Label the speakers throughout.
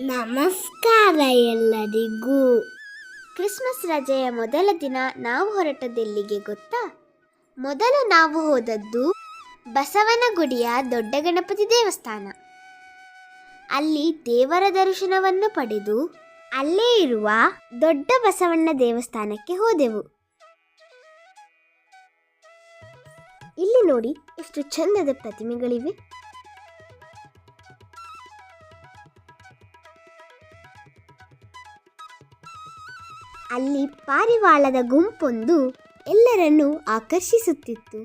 Speaker 1: ನಮಸ್ಕಾರ ಎಲ್ಲರಿಗೂ.
Speaker 2: ಕ್ರಿಸ್ಮಸ್ ರಜೆಯ ಮೊದಲ ದಿನ ನಾವು ಹೊರಟದೆಲ್ಲಿಗೆ ಗೊತ್ತಾ? ಮೊದಲು ನಾವು ಹೋದದ್ದು ಬಸವನಗುಡಿಯ ದೊಡ್ಡ ಗಣಪತಿ ದೇವಸ್ಥಾನ. ಅಲ್ಲಿ ದೇವರ ದರ್ಶನವನ್ನು ಪಡೆದು ಅಲ್ಲೇ ಇರುವ ದೊಡ್ಡ ಬಸವಣ್ಣ ದೇವಸ್ಥಾನಕ್ಕೆ ಹೋದೆವು. ಇಲ್ಲಿ ನೋಡಿ ಎಷ್ಟು ಚಂದದ ಪ್ರತಿಮೆಗಳಿವೆ. ಅಲ್ಲಿ ಪಾರಿವಾಳದ ಗುಂಪೊಂದು ಎಲ್ಲರನ್ನೂ ಆಕರ್ಷಿಸುತ್ತಿತ್ತು.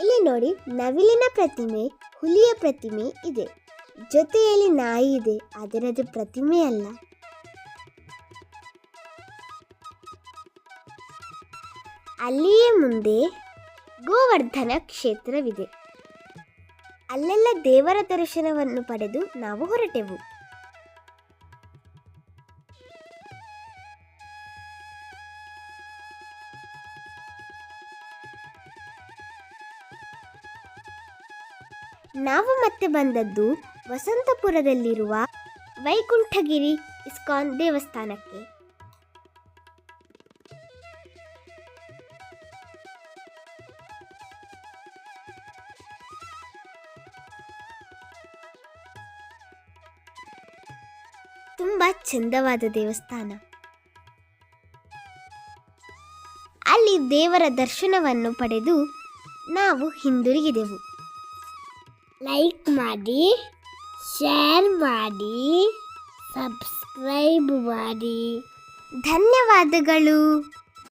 Speaker 2: ಇಲ್ಲಿ ನೋಡಿ, ನವಿಲಿನ ಪ್ರತಿಮೆ, ಹುಲಿಯ ಪ್ರತಿಮೆ ಇದೆ. ಜೊತೆಯಲ್ಲಿ ನಾಯಿ ಇದೆ ಅದರದು ಪ್ರತಿಮೆ ಅಲ್ಲ. ಅಲ್ಲಿಯೇ ಮುಂದೆ ಗೋವರ್ಧನ ಕ್ಷೇತ್ರವಿದೆ. ಅಲ್ಲೆಲ್ಲ ದೇವರ ದರ್ಶನವನ್ನು ಪಡೆದು ನಾವು ಹೊರಟೆವು. ನಾವು ಮತ್ತೆ ಬಂದದ್ದು ವಸಂತಪುರದಲ್ಲಿರುವ ವೈಕುಂಠಗಿರಿ ಇಸ್ಕಾನ್ ದೇವಸ್ಥಾನಕ್ಕೆ. ತುಂಬ ಚಂದವಾದ ದೇವಸ್ಥಾನ. ಅಲ್ಲಿ ದೇವರ ದರ್ಶನವನ್ನು ಪಡೆದು ನಾವು ಹಿಂದಿರುಗಿದೆವು.
Speaker 1: ಲೈಕ್ ಮಾಡಿ ಶೇರ್ ಮಾಡಿ ಸಬ್ಸ್ಕ್ರೈಬ್ ಮಾಡಿ.
Speaker 2: ಧನ್ಯವಾದಗಳು.